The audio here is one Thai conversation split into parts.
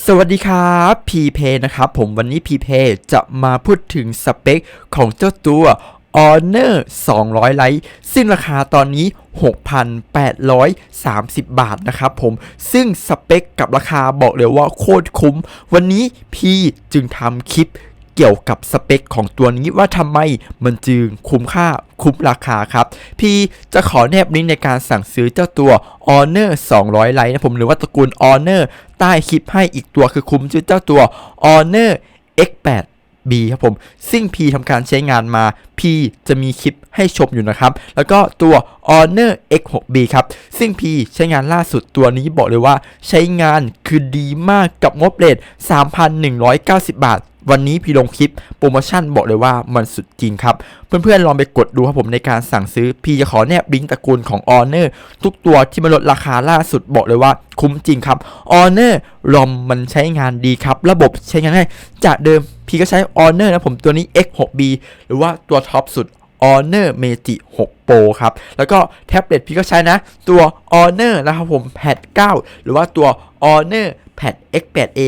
สวัสดีครับพีเพนะครับผมวันนี้พีเพจะมาพูดถึงสเปคของเจ้าตัว Honor 200 ไลท์ซึ่งราคาตอนนี้ 6,830 บาทนะครับผม ซึ่งสเปคกับราคาบอกเลยว่าโคตรคุ้ม วันนี้พี่จึงทำคลิป เกี่ยวกับสเปคของตัวนี้ว่าทำไมมันจึงคุ้มค่าคุ้มราคาครับ พี่จะขอแนบลิงก์ในการสั่งซื้อเจ้าตัว Honor 200 ไลท์นะผมหรือว่าตระกูล Honor ใต้คลิปให้อีกตัวคือคุ้มชื่อเจ้าตัว Honor X8 B ครับผม ซึ่ง P ทำการใช้งานมา P จะมีคลิปให้ชมอยู่นะครับ แล้วก็ตัว Honor X6B ครับ ซึ่ง P ใช้งานล่าสุดตัวนี้บอกเลยว่า ใช้งานคือดีมากกับงบเลท3,190 บาท วันนี้พี่ลงคลิปโปรโมชั่นบอกเลยว่ามันสุดจริงครับ เพื่อนๆลองไปกดดูครับผมในการสั่งซื้อ พี่จะขอแนบลิงก์ตระกูลของ Honor ทุกตัวที่มาลดราคาล่าสุดบอกเลยว่าคุ้มจริงครับ Honor รอมมันใช้งานดีครับ ระบบใช้งานง่ายจากเดิมพี่ก็ใช้ Honor นะผมตัวนี้ X6B หรือว่าตัวท็อปสุด Honor Meiji 6 Pro ครับ แล้วก็แท็บเล็ตพี่ก็ใช้นะ ตัว Honor นะครับผม Pad 9 หรือว่าตัว Honor Pad X8A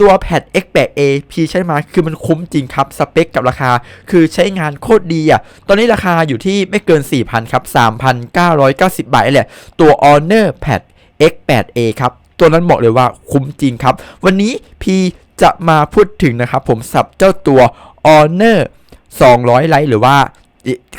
ตัว Pad X8A พี่ใช้มาคือมันคุ้มจริงครับ สเปคกับราคา คือใช้งานโคตรดีอะ ตอนนี้ราคาอยู่ที่ไม่เกิน 4,000 ครับ 3,990 บาทแหละ ตัว Honor Pad X8A ครับ ตัวนั้นบอกเลยว่าคุ้มจริงครับ วันนี้พีจะมาพูดถึงนะครับผมสับเจ้าตัว Honor 200 ไลท์หรือว่า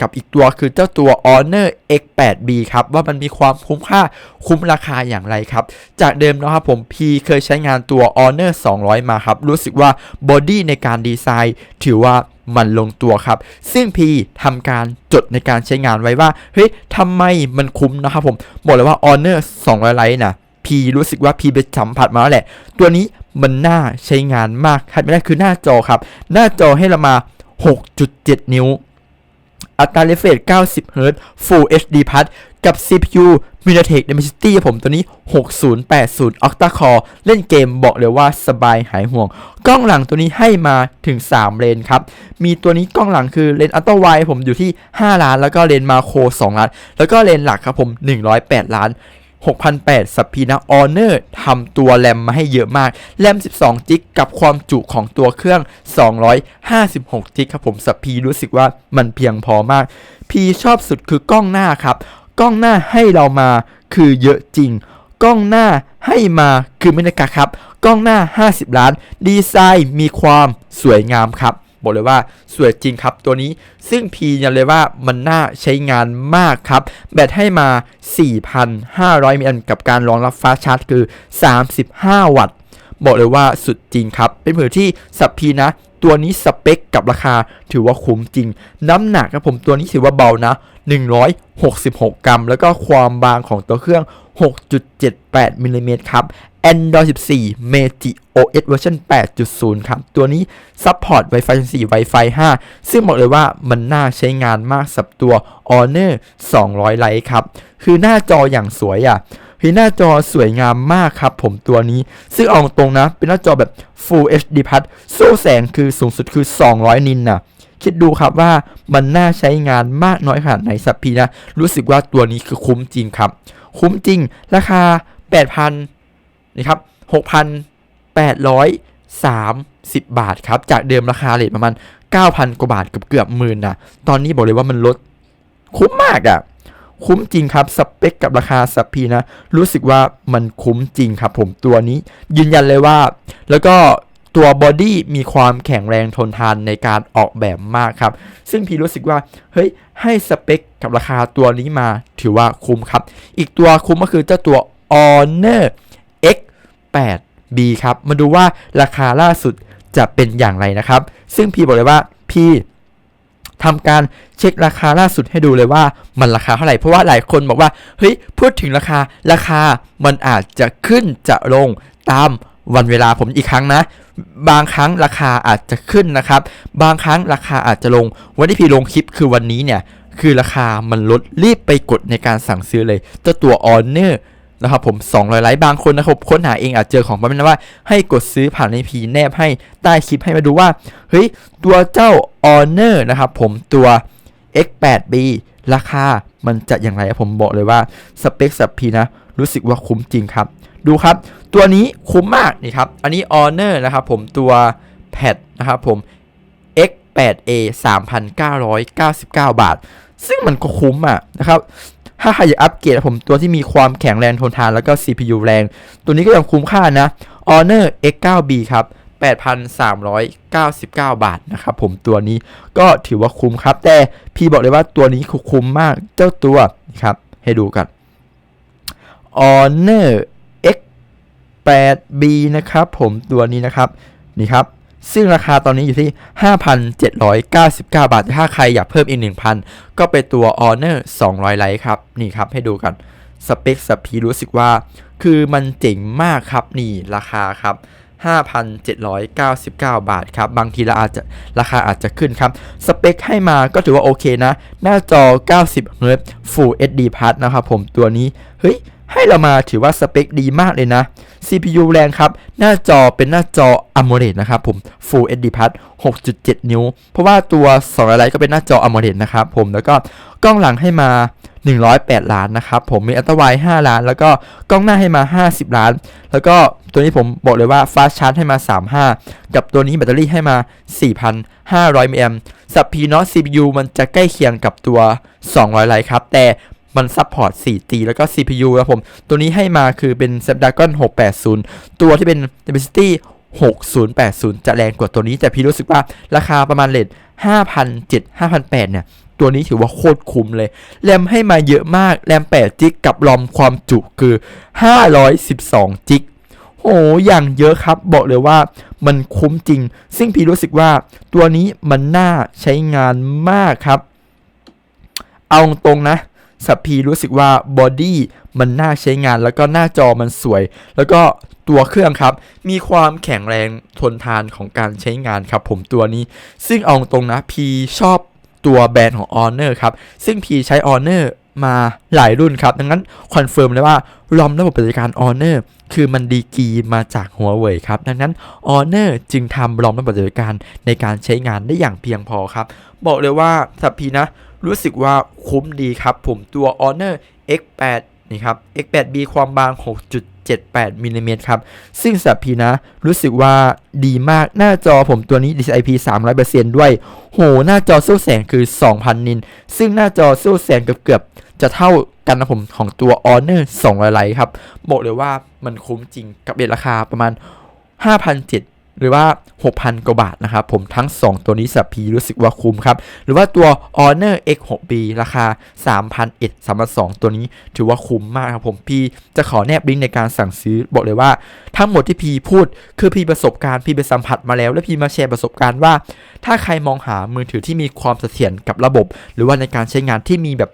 กับอีกตัวคือเจ้าตัว Honor X8B ครับว่ามันมีความคุ้มค่าคุ้มราคาอย่างไรครับ จากเดิมนะครับผมพีเคยใช้งานตัว Honor 200 มาครับ รู้สึกว่าบอดี้ในการดีไซน์ถือว่ามันลงตัวครับ ซึ่งพีทำการจดในการใช้งานไว้ว่า เฮ้ยทำไมมันคุ้มนะครับผมบอกเลยว่า Honor 200ไลท์นะพีรู้สึกว่าพีไปสัมผัสมาแล้วแหละ ตัวนี้มันน่าใช้งานมากครับไม่ได้คือหน้าจอครับ หน้าจอให้เรามา 6.7 นิ้ว อัตราเรฟเฟรช90 Hz Full HD Plus กับ CPU MediaTek Dimensity ผมตัวนี้ 6080 Octa Core เล่นเกมบอกเลยว่าสบายหายห่วง กล้องหลังตัวนี้ให้มาถึง 3 เลนครับ มีตัวนี้กล้องหลังคือเลนอัลตร้าไวผมอยู่ที่ 5 ล้าน แล้วก็เลนมาโค 2 ล้าน แล้วก็เลนหลักครับผม 108 ล้าน 6,800สับพีนะออเนอร์ทำตัวแรมมาให้เยอะมาก แรม 12 จิกกับความจุของตัวเครื่อง 256 จิกครับผมสับพีรู้สึกว่ามันเพียงพอมาก พีชอบสุดคือกล้องหน้าครับ กล้องหน้าให้เรามาคือเยอะจริง กล้องหน้าให้มาคือไม่ได้กะครับ กล้องหน้า 50 ล้าน ดีไซน์มีความสวยงามครับ บอกเลยว่าสวยจริงครับตัวนี้ซึ่งพียันเลยว่ามันน่าใช้งานมากครับ แบตให้มา 4,500มิลลิแอมป์กับการรองรับฟ้าชาร์จคือ 35 วัตต์ บอกเลยว่าสุดจริงครับ เป็นมือที่สับพีนะ ตัวนี้สเปคกับราคาถือว่าคุ้มจริง น้ำหนักครับผมตัวนี้ถือว่าเบานะ 166 กรัม แล้วก็ความบางของตัวเครื่อง 6.78มิลลิเมตรครับ Android 14 Meiji OS เวอร์ชัน8.0 ครับ ตัวนี้ซัพพอร์ต Wi-Fi 4 Wi-Fi 5 ซึ่งบอกเลยว่ามันน่าใช้งานมากสับตัว Honor 200 ไลท์ครับ คือหน้าจออย่างสวยอะคือหน้าจอสวยงามมากครับผมตัวนี้ ซึ่งเอาตรงนะ เป็นหน้าจอแบบ Full HD Plus โซ่แสงคือสูงสุดคือ 200 นินนะคิดดูครับว่ามันน่าใช้งานมากน้อยขนาดไหนสับพีนะ รู้สึกว่าตัวนี้คือคุ้มจริงครับ คุ้มจริง ราคา 8,000 นี่ครับ6,830 บาทครับ จากเดิมราคาเลทประมาณ 9,000 กว่าบาทเกือบเกือบหมื่นนะตอนนี้บอกเลยว่ามันลดคุ้มมากอะ่ะ คุ้มจริงครับ สเปคกับราคาสับพีนะ รู้สึกว่ามันคุ้มจริงครับผมตัวนี้ ยืนยันเลยว่า แล้วก็ตัวบอดี้มีความแข็งแรงทนทานในการออกแบบมากครับ ซึ่งพี่รู้สึกว่า เฮ้ย ให้สเปคกับราคาตัวนี้มาถือว่าคุ้มครับ อีกตัวคุ้มก็คือเจ้าตัว Honor 8B ครับ มาดูว่าราคาล่าสุดจะเป็นอย่างไรนะครับ ซึ่งพี่บอกเลยว่าพี่ทำการเช็คราคาล่าสุดให้ดูเลยว่ามันราคาเท่าไหร่เพราะว่าหลายคนบอกว่าเฮ้ยพูดถึงราคาราคามันอาจจะขึ้นจะลงตามวันเวลาผมอีกครั้งนะ บางครั้งราคาอาจจะขึ้นนะครับ บางครั้งราคาอาจจะลง วันที่พี่ลงคลิปคือวันนี้เนี่ย คือราคามันลดรีบไปกดในการสั่งซื้อเลยเจ้าตัว Honor น นะครับผม 200 ไลค์บางคนนะครับค้นหาเองอาจเจอของประมาณว่า ให้กดซื้อผ่านในพีแนบให้ใต้คลิปให้มาดูว่า เฮ้ย ตัวเจ้า Honor นะครับผมตัว X8B ราคามันจะอย่างไร ผมบอกเลยว่า สเปคสับพีนะ รู้สึกว่าคุ้มจริงครับ ดูครับ ตัวนี้คุ้มมากนี่ครับ อันนี้ Honor นะครับผมตัวแพดนะครับผม X8A 3,999 บาท ซึ่งมันก็คุ้มอะนะครับ ถ้าใครอยากอัปเกรดผมตัวที่มีความแข็งแรงทนทานแล้วก็ CPU แรง ตัวนี้ก็ยังคุ้มค่านะ Honor X9B ครับ8,399 บาทนะครับผมตัวนี้ก็ถือว่าคุ้มครับ แต่พี่บอกเลยว่าตัวนี้คุ้มมากเจ้าตัวนะครับ ให้ดูกัน Honor X8B นะครับผมตัวนี้นะครับ นี่ครับ ซึ่งราคาตอนนี้อยู่ที่ 5,799 บาท ถ้าใครอยากเพิ่มอีก 1,000 ก็ไปตัว Honor 200 ไลท์ครับ นี่ครับให้ดูกันสเปคสปีรู้สึกว่า คือมันเจ๋งมากครับ นี่ราคาครับ 5,799 บาทครับ บางทีเราอาจจะราคาอาจจะขึ้นครับ สเปคให้มาก็ถือว่าโอเคนะ หน้าจอ 90 Hz Full HD Plus นะครับผมตัวนี้ เฮ้ย ให้เรามาถือว่าสเปคดีมากเลยนะ CPU แรงครับ หน้าจอเป็นหน้าจอ AMOLED นะครับผม Full HD Plus 6.7 นิ้ว เพราะว่าตัว2อะไรก็เป็นหน้าจอ AMOLED นะครับผมแล้วก็กล้องหลังให้มา 108 ล้านนะครับผมมีอัลตร้าไวด์5ล้าน แล้วก็กล้องหน้าให้มา 50 ล้าน แล้วก็ตัวนี้ผมบอกเลยว่าฟาสชาร์จให้มา 35 กับตัวนี้แบตเตอรี่ให้มา 4,500มิลลิแอมสับพีเนาะ CPU มันจะใกล้เคียงกับตัว 200ไลท์ครับ แต่ มันซัพพอร์ต 4G แล้วก็ CPU ครับผม ตัวนี้ให้มาคือเป็น Snapdragon 680 ตัวที่เป็น Dimensity 6080 จะแรงกว่าตัวนี้ แต่พี่รู้สึกว่าราคาประมาณเลท5,700 5,800 เนี่ย ตัวนี้ถือว่าโคตรคุ้มเลย แรมให้มาเยอะมาก แรม8จิกกับรอมความจุคือ 512จิกโอ้อย่างเยอะครับ บอกเลยว่ามันคุ้มจริง ซึ่งพี่รู้สึกว่าตัวนี้มันน่าใช้งานมากครับ เอาตรงนะ สับพีรู้สึกว่าบอดี้มันน่าใช้งาน แล้วก็หน้าจอมันสวย แล้วก็ตัวเครื่องครับ มีความแข็งแรงทนทานของการใช้งานครับ ผมตัวนี้ ซึ่งเอาตรงนะพีชอบตัวแบรนด์ของ Honor ครับ ซึ่งพีใช้ Honor มาหลายรุ่นครับ ดังนั้นคอนเฟิร์มเลยว่า รอมระบบปฏิการ Honor คือมันดีกีมาจากหัวเว่ยครับ ดังนั้น Honor จึงทำรอมระบบปฏิการในการใช้งานได้อย่างเพียงพอครับ บอกเลยว่าสับพีนะ รู้สึกว่าคุ้มดีครับ ผมตัว Honor X8 นี่ครับ X8B ความบาง 78มิลลิเมตรครับ ซึ่งสับพีนะ รู้สึกว่าดีมากหน้าจอผมตัวนี้ DCI-P 300%ด้วย โห หน้าจอสู้แสงคือ 2,000 นิน ซึ่งหน้าจอสู้แสงเกือบๆ จะเท่ากันนะผมของตัว Honor 200ไลท์ครับ บอกเลยว่ามันคุ้มจริงกับเรทราคาประมาณ 5,700 หรือว่า 6,000 กว่าบาทนะครับ ผมทั้ง 2 ตัวนี้สับพีรู้สึกว่าคุ้มครับ หรือว่าตัว Honor X6B ราคา 3,001 3,200ตัวนี้ถือว่าคุ้มมากครับผมพี่จะขอแนบลิงก์ในการสั่งซื้อบอกเลยว่า ทั้งหมดที่พี่พูดคือพี่ประสบการณ์พี่ไปสัมผัสมาแล้ว และพี่มาแชร์ประสบการณ์ว่า ถ้าใครมองหามือถือที่มีความเสถียรกับระบบ หรือว่าในการใช้งานที่มีแบบ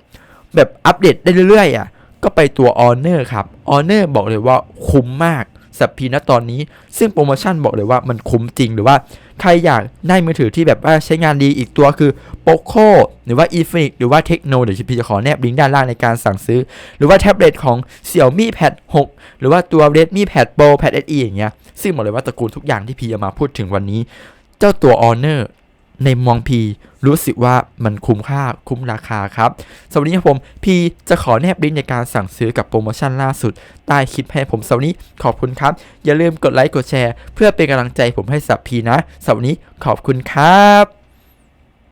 แบบอัปเดตได้เรื่อยๆอะก็ไปตัว Honor ครับ Honor บอกเลยว่าคุ้มมาก สับพีนะตอนนี้ ซึ่งโปรโมชั่นบอกเลยว่ามันคุ้มจริงหรือว่าใครอยากได้มือถือที่แบบว่าใช้งานดีอีกตัวคือ POCO หรือว่า e f i x หรือว่า Tecno เดี๋ยวพี่จะขอแนบลิงก์ด้านล่างในการสั่งซื้อ หรือว่าแท็บเล็ตของ Xiaomi Pad 6 หรือว่าตัว Redmi Pad Pro Pad SE อย่างเงี้ยซึ่งบอกเลยว่าตระกูลทุกอย่างที่พี่จะมาพูดถึงวันนี้ เจ้าตัว Honor ในมองพีรู้สึกว่ามันคุ้มค่าคุ้มราคาครับสำหรับวันนี้ครับผมพีจะขอแนบลิงก์ในการสั่งซื้อกับโปรโมชั่นล่าสุด ใต้คลิปให้ผมสำหรับวันนี้ขอบคุณครับ อย่าลืมกดไลค์กดแชร์ เพื่อเป็นกำลังใจผมให้สับพีนะสำหรับวันนี้ขอบคุณครับ